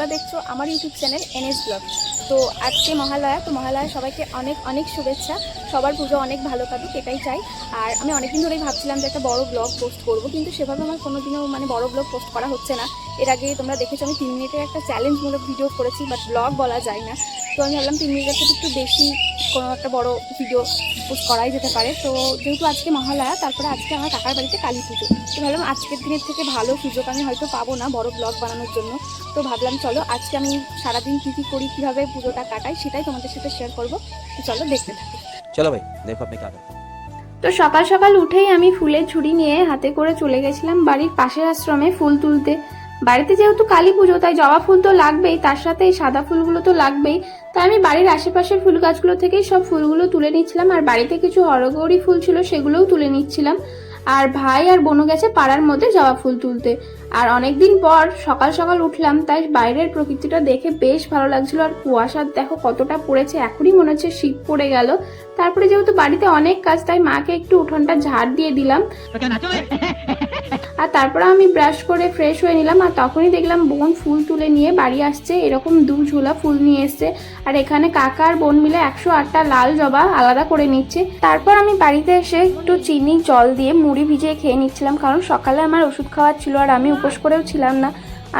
তোমরা দেখছ আমার ইউটিউব চ্যানেল এনএস ব্লগ। তো আজকে মহালয়া, তো মহালয়া সবাইকে অনেক অনেক শুভেচ্ছা। সবার পুজো অনেক ভালো কাটুক, এটাই চাই। আর আমি অনেকদিন ধরেই ভাবছিলাম যে একটা বড় ব্লগ পোস্ট করব, কিন্তু সেভাবে আমার কোনোদিনও মানে বড় ব্লগ পোস্ট করা হচ্ছে না। এর আগে তোমরা দেখেছ, আমি তিন মিনিটের একটা চ্যালেঞ্জমূলক ভিডিও করেছি বাট ব্লগ বলা যায় না। তো আমি ভাবলাম তিন মিনিটের থেকে একটু বেশি কোনো একটা বড় ভিডিও পোস্ট করাই যেতে পারে। তো যেহেতু আজকে মহালয়া, তারপরে আজকে আমার কাকার বাড়িতে কালী পুজো। তো ভাবলাম আজকের দিনের থেকে ভালো সুযোগ আমি হয়তো পাবো না বড় ব্লগ বানানোর জন্য। তো ভাবলাম চলো, আজকে আমি সারাদিন কী কী করি, কীভাবে পুজোটা কাটাই, সেটাই তোমাদের সাথে শেয়ার করব। তো চলো দেখতে থাকো। চলো ভাই, দেখো আপনি কাকে। তো সকাল সকাল উঠেই আমি ফুলের ঝুড়ি নিয়ে হাতে করে চলে গেছিলাম বাড়ির পাশের আশ্রমে ফুল তুলতে। বাড়িতে যেহেতু কালী পুজো, তাই জবা ফুল তো লাগবেই, তার সাথে এই সাদা ফুলগুলো তো লাগবেই। তাই আমি বাড়ির আশেপাশের ফুল গাছগুলো থেকেই সব ফুলগুলো তুলে নিচ্ছিলাম, আর বাড়িতে কিছু হরগৌরী ফুল ছিল সেগুলোও তুলে নিচ্ছিলাম। আর ভাই আর বোনও গেছে পাড়ার মধ্যে জবা ফুল তুলতে। আর অনেকদিন পর সকাল সকাল উঠলাম, তাই বাইরের প্রকৃতিটা দেখে বেশ ভালো লাগছিল। আর কুয়াশার দেখো কতটা পড়েছে, এখনই মনে হচ্ছে শীত পড়ে গেল। তারপরে যেহেতু বাড়িতে অনেক কাজ, তাই মাকে একটু উঠোনটা ঝাড় দিয়ে দিলাম। আর তারপর আমি ব্রাশ করে ফ্রেশ হয়ে নিলাম, আর তখনই দেখলাম বোন ফুল তুলে নিয়ে বাড়ি আসছে, এরকম দু ঝোলা ফুল নিয়ে এসছে। আর এখানে কাকা আর বোন মিলে একশো আটটা লাল জবা আলাদা করে নিচ্ছে। তারপর আমি বাড়িতে এসে একটু চিনি, জল দিয়ে মুড়ি ভিজিয়ে খেয়ে নিচ্ছিলাম, কারণ সকালে আমার ওষুধ খাওয়ার ছিল আর আমি উপোস করেও ছিলাম না।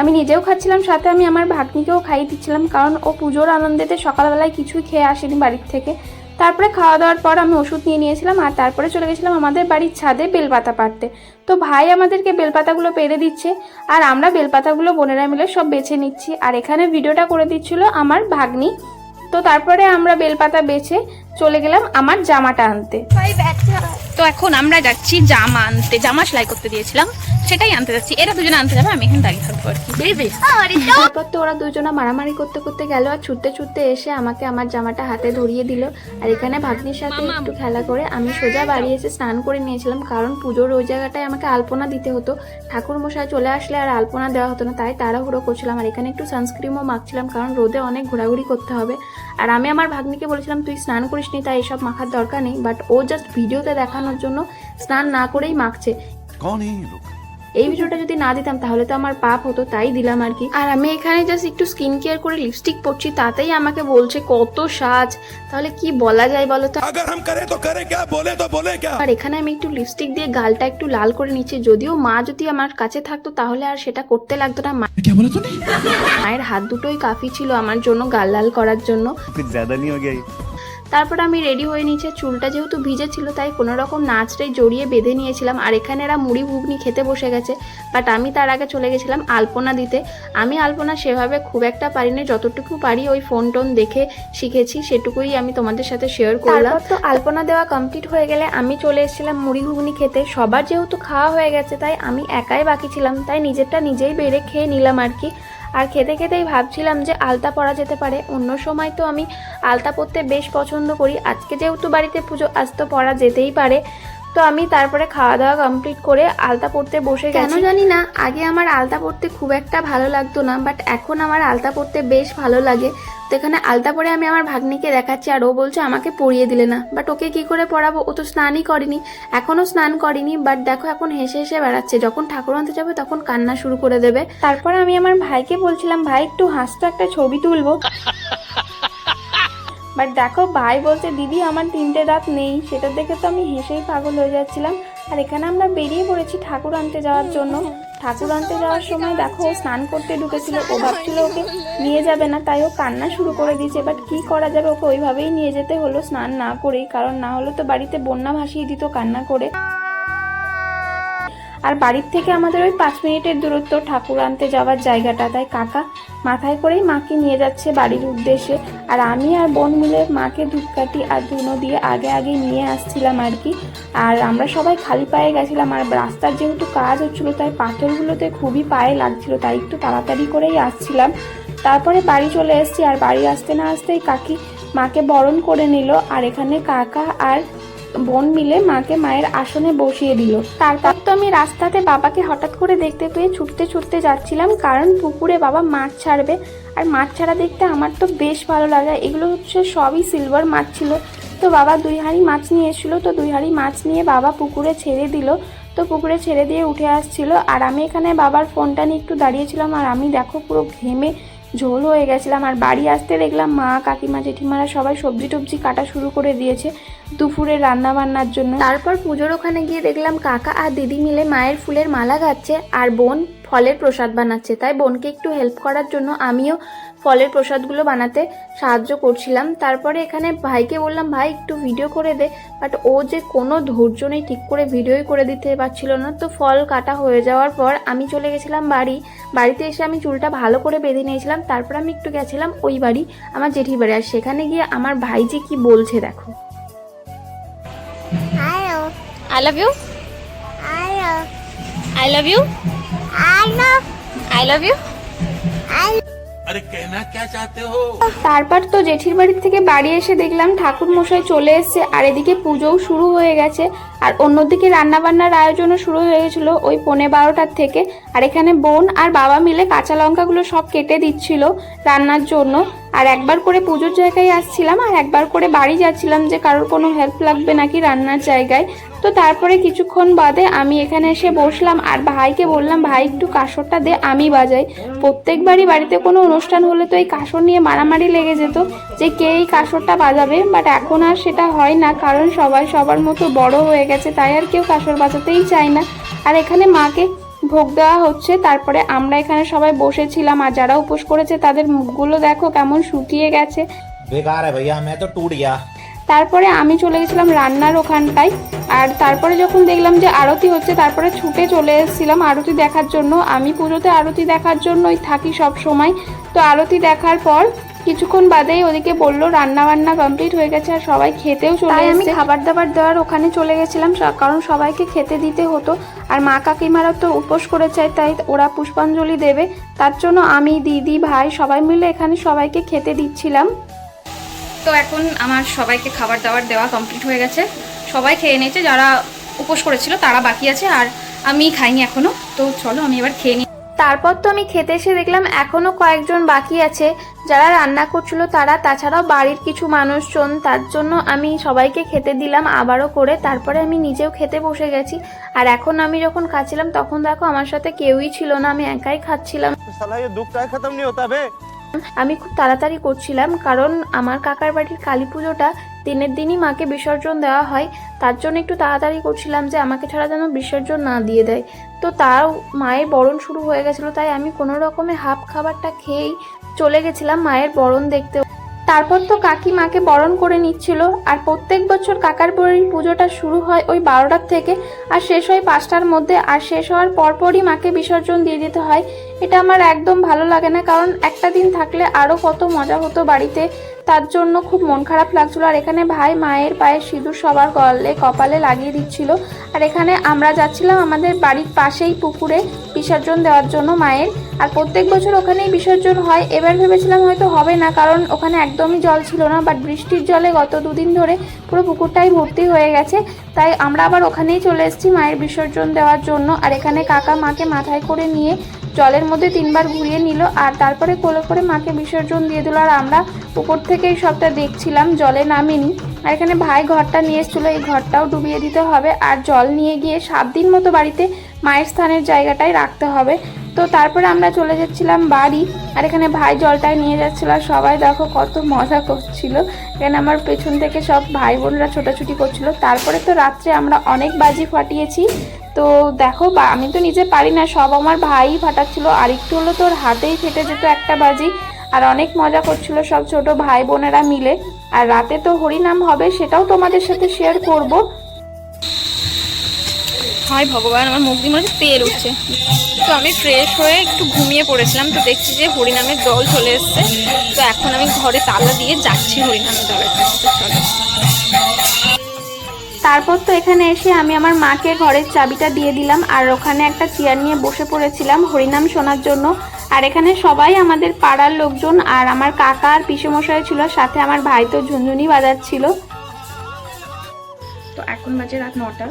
আমি নিজেও খাচ্ছিলাম, সাথে আমি আমার ভাগ্নিকেও খাইয়ে দিচ্ছিলাম, কারণ ও পুজোর আনন্দেতে সকালবেলায় কিছুই খেয়ে আসেনি বাড়ির থেকে। তারপরে খাওয়া দাওয়ার পর আমি ওষুধ নিয়ে নিয়েছিলাম আর তারপরে চলে গেছিলাম আমাদের বাড়ির ছাদে বেলপাতা পাড়তে। তো ভাই আমাদেরকে বেলপাতাগুলো পেরে দিচ্ছে আর আমরা বেলপাতাগুলো বোনেরা মিলে সব বেছে নিচ্ছি। আর এখানে ভিডিওটা করে দিচ্ছিল আমার ভাগ্নি। তো তারপরে আমরা বেলপাতা বেছে চলে গেলাম আমার জামাটা আনতে। তো এখন আমরা যাচ্ছি জামা আনতে। জামা সেলাই করতে দিয়েছিলাম সেটাই আনতে যাচ্ছি। এরা দুজনে আনতে যাবে আমি এখানে দাঁড়িয়ে থাকব আর কি। তারপর তো ওরা দুজনা মারামারি করতে করতে গেল আর ছুটতে ছুটতে এসে আমাকে আমার জামাটা হাতে ধরিয়ে দিল। আর এখানে ভাগ্নির সাথে একটু খেলা করে আমি সোজা বাড়ি এসে স্নান করে নিয়েছিলাম কারণ পুজোর ওই জায়গাটায় আমাকে আলপনা দিতে হতো। ঠাকুর মশাই চলে আসলে আর আলপনা দেওয়া হতো না তাই তাড়াহুড়ো করছিলাম। আর এখানে একটু সানস্ক্রিমও মাখছিলাম কারণ রোদে অনেক ঘোরাঘুরি করতে হবে। আর আমি আমার ভাগ্নিকে বলেছিলাম, তুই স্নান করিস নি তাই এসব মাখার দরকার নেই। বাট ও জাস্ট ভিডিওতে দেখানোর জন্য স্নান না করেই মাখছে। এই ভিডিওটা যদি না দিতাম তাহলে তো আমার পাপ হতো তাই দিলাম আর কি। আর আমি এখানে জাস্ট একটু স্কিন কেয়ার করে লিপস্টিক পরছি তাতেই আমাকে বলছে কত সাজ। তাহলে কি বলা যায় বলো তো? আর এখানে আমি একটু লিপস্টিক দিয়ে গালটা একটু লাল করে নিচ্ছি যদিও মা যদি আমার কাছে থাকতো তাহলে আর সেটা করতে লাগতো না। মায়ের হাত দুটোই কাফি ছিল আমার জন্য গাল লাল করার জন্য। তারপর আমি রেডি হয়ে নিচে চুলটা যেহেতু ভিজে ছিল তাই কোনো রকম নাচটাই জড়িয়ে বেঁধে নিয়েছিলাম। আর এখানে এরা মুড়ি ঘুগনি খেতে বসে গেছে বাট আমি তার আগে চলে গেছিলাম আলপনা দিতে। আমি আলপনা সেভাবে খুব একটা পারি না যতটুকু পারি ওই ফোন টোন দেখে শিখেছি, সেটুকুই আমি তোমাদের সাথে শেয়ার করলাম। তো আলপনা দেওয়া কমপ্লিট হয়ে গেলে আমি চলে এসেছিলাম মুড়ি ঘুগনি খেতে। সবার যেহেতু খাওয়া হয়ে গেছে, তাই আমি একাই বাকি ছিলাম, তাই নিজেরটা নিজেই বেড়ে খেয়ে নিলাম আর কি। আর খেতে খেতেই ভাবছিলাম যে আলতা পরা যেতে পারে। অন্য সময় তো আমি আলতা পরতে বেশ পছন্দ করি। আজকে যেহেতু বাড়িতে পুজো, আজ তো পরা যেতেই পারে। তো আমি তারপরে খাওয়া দাওয়া কমপ্লিট করে আলতা পরতে বসে কেন জানি না আগে আমার আলতা পড়তে খুব একটা ভালো লাগতো না বাট এখন আমার আলতা পরতে বেশ ভালো লাগে। তো এখানে আলতা পরে আমি আমার ভাগ্নিকে দেখাচ্ছি আর ও বলছে আমাকে পরিয়ে দিলে না। বাট ওকে কি করে পরাবো ও তো স্নানই করেনি। এখনও স্নান করেনি বাট দেখো এখন হেসে হেসে বেড়াচ্ছে। যখন ঠাকুর আনতে যাবে তখন কান্না শুরু করে দেবে। তারপর আমি আমার ভাইকে বলছিলাম ভাই একটু হাসতো একটা ছবি তুলবো। বাট দেখো, ভাই বলছে, দিদি, আমার তিনটে দাঁত নেই। সেটা দেখে তো আমি হেসেই পাগল হয়ে যাচ্ছিলাম। আর এখানে আমরা বেরিয়ে পড়েছি ঠাকুর আনতে যাওয়ার জন্য। ঠাকুর আনতে যাওয়ার সময় দেখো স্নান করতে ঢুকেছিল। ও ভাবছিল ওকে নিয়ে যাবে না, তাই ও কান্না শুরু করে দিয়েছে। বাট কি করা যাবে? ওকে ওইভাবেই নিয়ে যেতে হলো স্নান না করেই। কারণ না হলে তো বাড়িতে বন্যা ভাসিয়ে দিত কান্না করে। আর বাড়ির থেকে আমাদের ওই পাঁচ মিনিটের দূরত্ব ঠাকুর আনতে যাওয়ার জায়গাটা। তাই কাকা মাথায় করেই মাকে নিয়ে যাচ্ছে বাড়ির উদ্দেশ্যে। আর আমি আর বোন মিলে মাকে ধূপকাঠি আর ধুনো দিয়ে আগে আগে নিয়ে আসছিলাম আর কি। আর আমরা সবাই খালি পায়ে গেছিলাম। আর রাস্তার যেহেতু কাজ হচ্ছিল, তাই পাথরগুলোতে খুবই পায়ে লাগছিল, তাই একটু তাড়াতাড়ি করেই আসছিলাম। তারপরে বাড়ি চলে এসেছি। আর বাড়ি আসতে না আসতেই কাকি মাকে বরণ করে নিল। আর এখানে কাকা আর বোন মিলে মাকে মায়ের আসনে বসিয়ে দিল। তারপর তো আমি রাস্তাতে বাবাকে হঠাৎ করে দেখতে পেয়ে ছুটতে ছুটতে যাচ্ছিলাম, কারণ পুকুরে বাবা মাছ ছাড়বে। আর মাছ ছাড়া দেখতে আমার তো বেশ ভালো লাগে। এগুলো হচ্ছে সবই সিলভার মাছ ছিল। তো বাবা দুই হাঁড়ি মাছ নিয়ে এসেছিল, তো দুই হাঁড়ি মাছ নিয়ে বাবা পুকুরে ছেড়ে দিল। তো পুকুরে ছেড়ে দিয়ে উঠে আসছিল। আর আমি এখানে বাবার ফোনটা নিয়ে একটু দাঁড়িয়েছিলাম, আর আমি দেখো পুরো ঘেমে ঝোল হয়ে গেছিলাম। আর বাড়ি আসতে দেখলাম মা, কাকিমা, জেঠিমারা সবাই সবজি টবজি কাটা শুরু করে দিয়েছে। দুপুরে রান্না বান্নার জন্য। তারপর পুজোর ওখানে গিয়ে দেখলাম কাকা আর দিদি মিলে মায়ের ফুলের মালা গাচ্ছে আর বোন ফলের প্রসাদ বানাচ্ছে। তাই বোনকে একটু হেল্প করার জন্য আমিও ফলের প্রসাদগুলো বানাতে সাহায্য করছিলাম। তারপরে এখানে ভাইকে বললাম, ভাই, একটু ভিডিও করে দে। বাট ও যে কোনো ধৈর্য নেই ঠিক করে ভিডিওই করে দিতে পারছিল না। তো ফল কাটা হয়ে যাওয়ার পর আমি চলে গেছিলাম বাড়ি। বাড়িতে এসে আমি চুলটা ভালো করে বেঁধে নিয়েছিলাম। তারপর আমি একটু গেছিলাম ওই বাড়ি, আমার জেঠির বাড়ি। আর সেখানে গিয়ে আমার ভাই যে কি বলছে দেখো. I love you I love you I love you তারপর তো জেঠির বাড়ির থেকে বাড়ি এসে দেখলাম ঠাকুর মশাই চলে এসছে আর এদিকে পুজোও শুরু হয়ে গেছে আর অন্যদিকে রান্নাবান্নার আয়োজনও শুরু হয়ে গেছিল ওই পনে বারোটার থেকে আর এখানে বোন আর বাবা মিলে কাঁচা লঙ্কাগুলো সব কেটে দিচ্ছিল রান্নার জন্য আর একবার করে পুজোর জায়গায় আসছিলাম আর একবার করে বাড়ি যাচ্ছিলাম যে কারোর কোনো হেল্প লাগবে নাকি রান্নার জায়গায় তো তারপরে কিছুক্ষণ বাদে আমি এখানে এসে বসলাম, আর ভাইকে বললাম, ভাই, একটু কাসরটা দে, আমি বাজাই। প্রত্যেকবারই বাড়িতে কোনো অনুষ্ঠান হলে তো এই কাসর নিয়ে মারামারি লেগে যেত যে কে এই কাসরটা বাজাবে বাট এখন আর সেটা হয় না, কারণ সবাই সবার মতো বড় হয়ে গেছে, তাই আর কেউ কাসর বাজাতেই চায় না। আর এখানে মাকে ভোগ দেওয়া হচ্ছে, তারপরে আমরা এখানে সবাই বসেছিলাম, আর যারা উপোস করেছে তাদের মুখগুলো দেখো কেমন শুকিয়ে গেছে। বেকার ভাইয়া তো টুট গিয়া। তারপরে আমি চলে গেছিলাম রান্নার ওখানটায়। আর তারপরে যখন দেখলাম যে আরতি হচ্ছে তারপরে ছুটে চলে এসেছিলাম আরতি দেখার জন্য। আমি পুজোতে আরতি দেখার জন্যই থাকি সব সময়। তো আরতি দেখার পর কিছুক্ষণ বাদেই ওদিকে বলল রান্না বান্না কমপ্লিট হয়ে গেছে আর সবাই খেতেও চলে আমি খাবার দাবার দেওয়ার ওখানে চলে গেছিলাম কারণ সবাইকে খেতে দিতে হতো। আর মা কাকিমারা তো উপোস করেছে তাই ওরা পুষ্পাঞ্জলি দেবে। তার জন্য আমি দিদি ভাই সবাই মিলে এখানে সবাইকে খেতে দিচ্ছিলাম। তো এখন আমার সবাইকে খাবার দাবার দেওয়া কমপ্লিট হয়ে গেছে। সবাই খেয়ে নিয়েছে যারা উপোস করেছিল তারা বাকি আছে আর আমি খাইনি এখনও। তো চলো আমি এবার খেয়ে নিই তারপর তো আমি খেতে এসে দেখলাম এখনও কয়েকজন বাকি আছে। যারা রান্না করছিল তারা তাছাড়াও বাড়ির কিছু মানুষজন তার জন্য আমি সবাইকে খেতে দিলাম আবারও করে। তারপরে আমি নিজেও খেতে বসে গেছি। আর এখন আমি যখন খাচ্ছিলাম তখন দেখো আমার সাথে কেউই ছিল না আমি একাই খাচ্ছিলাম। আমি খুব তাড়াতাড়ি করছিলাম, কারণ আমার কাকার বাড়ির কালী পুজোটা দিনের দিনই মাকে বিসর্জন দেওয়া হয়। তার জন্য একটু তাড়াতাড়ি করছিলাম যে আমাকে ছাড়া যেন বিসর্জন না দিয়ে দেয়। তো তাও মায়ের বরণ শুরু হয়ে গেছিল, তাই আমি কোনো রকমে হাফ খাবারটা খেয়েই চলে গেছিলাম মায়ের বরণ দেখতে। তারপর তো কাকি মাকে বরণ করে নিচ্ছিল, আর প্রত্যেক বছর কাকার বাড়ির পুজোটা শুরু হয় ওই বারোটার থেকে, আর শেষ হয় পাঁচটার মধ্যে, আর শেষ হওয়ার পরপরই মাকে বিসর্জন দিয়ে দিতে হয়। এটা আমার একদম ভালো লাগে না, কারণ একটা দিন থাকলে আরও কত মজা হতো বাড়িতে। তার জন্য খুব মন খারাপ লাগছিল, আর এখানে ভাই মায়ের পায়ে সিঁদুর সবার গলে কপালে লাগিয়ে দিচ্ছিল। আর এখানে আমরা যাচ্ছিলাম আমাদের বাড়ির পাশেই পুকুরে বিসর্জন দেওয়ার জন্য মায়ের। আর প্রত্যেক বছর ওখানেই বিসর্জন হয়। এবার ভেবেছিলাম হয়তো হবে না, কারণ ওখানে একদমই জল ছিল না বাট বৃষ্টির জলে গত দুদিন ধরে পুরো পুকুরটাই ভর্তি হয়ে গেছে। তাই আমরা আবার ওখানেই চলে এসেছি মায়ের বিসর্জন দেওয়ার জন্য। আর এখানে কাকা মাকে মাথায় করে নিয়ে জলের মধ্যে তিনবার ঘুরিয়ে নিল আর তারপরে কোলে করে মাকে বিসর্জন দিয়ে দিল। আর আমরা উপর থেকেই সবটা দেখছিলাম, জলে নামিনি। আর এখানে ভাই ঘরটা নিয়ে এসেছিল, এই ঘরটাও ডুবিয়ে দিতে হবে। আর জল নিয়ে গিয়ে সাত দিন মতো বাড়িতে মায়ের স্থানের জায়গাটায় রাখতে হবে। তো তারপরে আমরা চলে যাচ্ছিলাম বাড়ি। আর এখানে ভাই জলটাই নিয়ে যাচ্ছিল। আর সবাই দেখো কত মজা করছিল। এখানে আমার পেছন থেকে সব ভাই বোনরা ছোটাছুটি করছিল। তারপরে তো রাত্রে আমরা অনেক বাজি ফাটিয়েছি। তো দেখো আমি তো নিজে পারি না, সব আমার ভাই ফাটাচ্ছিল। আর একটু হলো তোর হাতেই ফেটে যেত একটা বাজি, আর অনেক মজা করছিল সব ছোট ভাই বোনেরা মিলে। আর রাতে তো হরিনাম হবে, সেটাও তোমাদের সাথে শেয়ার করব। হয় ভগবান, আমার মুখ দিয়ে মনে তেল উঠছে। তো আমি ফ্রেশ হয়ে একটু ঘুমিয়ে পড়েছিলাম, তো দেখছি যে হরিনামের দল চলে এসছে। তো এখন আমি ঘরে তালা দিয়ে যাচ্ছি হরিনামের দলের কাছে। চলো। তারপর তো এখানে এসে আমি আমার মাকে ঘরের চাবিটা দিয়ে দিলাম, আর ওখানে একটা চেয়ার নিয়ে বসে পড়েছিলাম হরিনাম শোনার জন্য। আর এখানে সবাই আমাদের পাড়ার লোকজন, আর আমার কাকা আর পিসেমশাই ছিল, সাথে আমার ভাই তো ঝুনঝুনি বাজাচ্ছিল। তো এখন বাজে রাত নটা,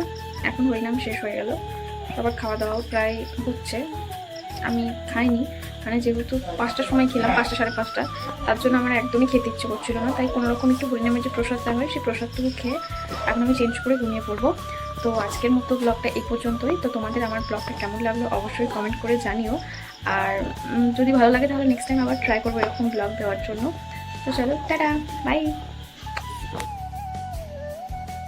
এখন হরিনাম শেষ হয়ে গেল। সবার খাওয়া দাওয়াও প্রায় হচ্ছে। আমি খাইনি। মানে যেহেতু পাঁচটার সময় খেলাম, পাঁচটা সাড়ে পাঁচটা, তার জন্য আমার একদমই খেতে ইচ্ছে করছিল না। তাই কোনো রকম একটু হরিনামের যে প্রসাদ দেওয়া হয়, সেই প্রসাদটুকু খেয়ে এখন আমি চেঞ্জ করে ঘুমিয়ে পড়ব। তো আজকের মতো ব্লগটা এই পর্যন্তই। তো তোমাদের আমার ব্লগটা কেমন লাগল অবশ্যই কমেন্ট করে জানিও। আর যদি ভালো লাগে তাহলে নেক্সট টাইম আবার ট্রাই করব এরকম ব্লগ দেওয়ার জন্য। তো চলো, টাটা বাই